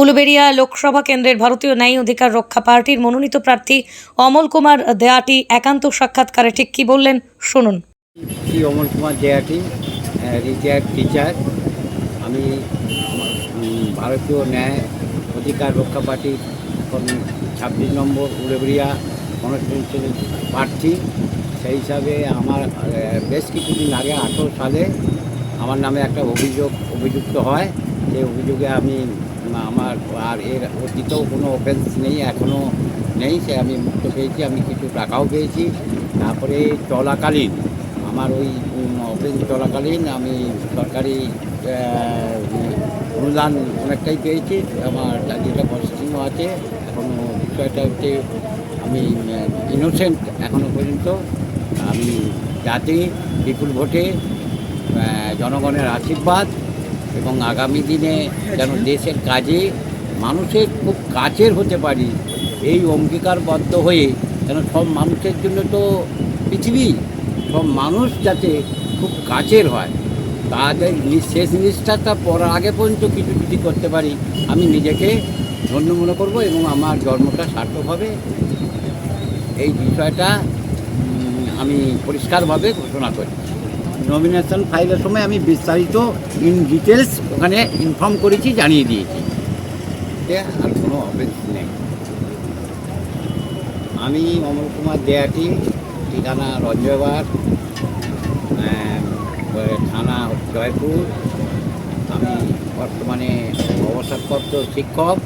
উলুবেড়িয়া লোকসভা কেন্দ্রের ভারতীয় ন্যায় অধিকার রক্ষা পার্টির মনোনীত প্রার্থী অমল কুমার দেয়াটি একান্ত সাক্ষাৎকারে ঠিক কি বললেন, শুনুন। অমল কুমার দেয়াটি? Retired teacher. আমি ভারতীয় ন্যায় অধিকার রক্ষা পার্টির ছাব্বিশ নম্বর উড়েবড়িয়া কনস্টিটিউশনের প্রার্থী। সেই হিসাবে আমার বেশ কিছুদিন আগে, আঠেরো সালে, আমার নামে একটা অভিযোগ, অভিযুক্ত হয়। সেই অভিযোগে আমি আমার আর এর অতীতেও কোনো অফেন্স নেই এখনও নেই, সে আমি মুক্ত পেয়েছি, আমি কিছু টাকাও পেয়েছি। তারপরে চলাকালীন, আমার ওই অফিস চলাকালীন আমি সরকারি অনুদান অনেকটাই পেয়েছি, আমার যেটা প্রসেসিংও আছে এখনও বিষয়টা হচ্ছে আমি ইনোসেন্ট এখনও পর্যন্ত। আমি যাতে বিপুল ভোটে জনগণের আশীর্বাদ, এবং আগামী দিনে যেন দেশের কাজে মানুষের খুব কাছের হতে পারি। এই অঙ্গীকারবদ্ধ হয়ে কেন সব মানুষের জন্য তো পৃথিবী। সব মানুষ যাতে খুব কাছের হয়। তাদের শেষ নিষ্ঠাটা পড়ার আগে পর্যন্ত কিছু যদি করতে পারি। আমি নিজেকে ধন্য মনে করব এবং আমার জন্মটা সার্থক হবে। এই বিষয়টা আমি পরিষ্কারভাবে ঘোষণা করি। নমিনেশন ফাইলের সময় আমি বিস্তারিত ইন ডিটেলস ওখানে ইনফর্ম করেছি, জানিয়ে দিয়েছি। এতে আর কোনো অফিস নেই। আমি অমল কুমার দেয়াটি, ঠিকানা রঞ্জয়বার থানা জয়পুর। আমি বর্তমানে অবসরপ্রাপ্ত শিক্ষক।